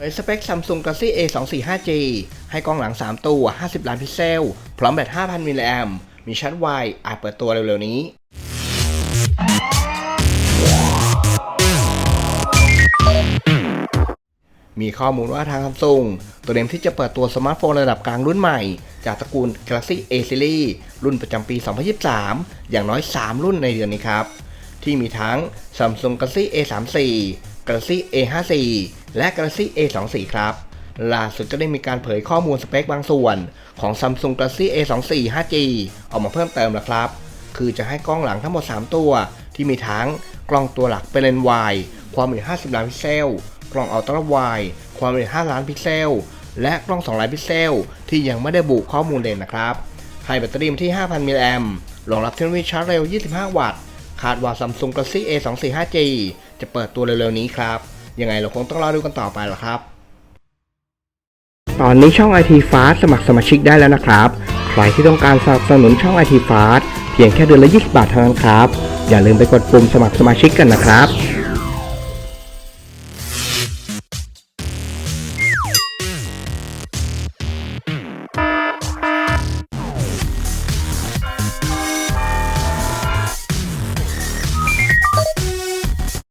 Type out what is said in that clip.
เผยสเปค Samsung Galaxy A 2 4 5 G ให้กล้องหลัง 3 ตัว 50 ล้านพิกเซล พร้อมแบต 5,000 มิลลิแอมมีชาร์จไวอาจเปิดตัวเร็วๆนี้ มีข้อมูลว่าทาง Samsung ตัวเตรียมที่จะเปิดตัวสมาร์ทโฟนระดับกลางรุ่นใหม่ จากตระกูล Galaxy A Series รุ่นประจำปี 2023 อย่างน้อย 3 รุ่นในเดือนนี้ครับ ที่มีทั้ง Samsung Galaxy A 3 4 Galaxy A 5 4 และ Galaxy A 2 4 ครับล่าสุดก็ได้มีการเผยข้อมูลสเปคบางส่วนของ Samsung Galaxy A 2 4 5G ออกมาเพิ่มเติมแล้วครับ คือจะให้กล้องหลังทั้งหมด 3 ตัว ที่มีทั้งกล้องตัวหลักเป็นเลนส์วายความละเอียด50 ล้านพิกเซล กล้องอัลตร้าวด์ความละเอียด5ล้านพิกเซล และกล้อง 2 ล้านพิกเซล ที่ยังไม่ได้บุข้อมูลเด่นนะครับ ให้แบตเตอรี่ที่ 5,000 มิลลิแอมรองรับเทคโนโลยีชาร์จเร็ว 25 วัตต์ คาดว่า Samsung Galaxy A 2 4 5G จะเปิดตัวเร็วๆนี้ครับ ยังไงเราคงต้องรอดูกันต่อไปละครับ ตอนนี้ช่อง IT Fast สมัครสมาชิกได้แล้วนะครับ ใครที่ต้องการสนับสนุนช่อง IT Fast เพียงแค่เดือนละ 20 บาทเท่านั้นครับ อย่าลืมไปกดปุ่มสมัครสมาชิกกันนะครับ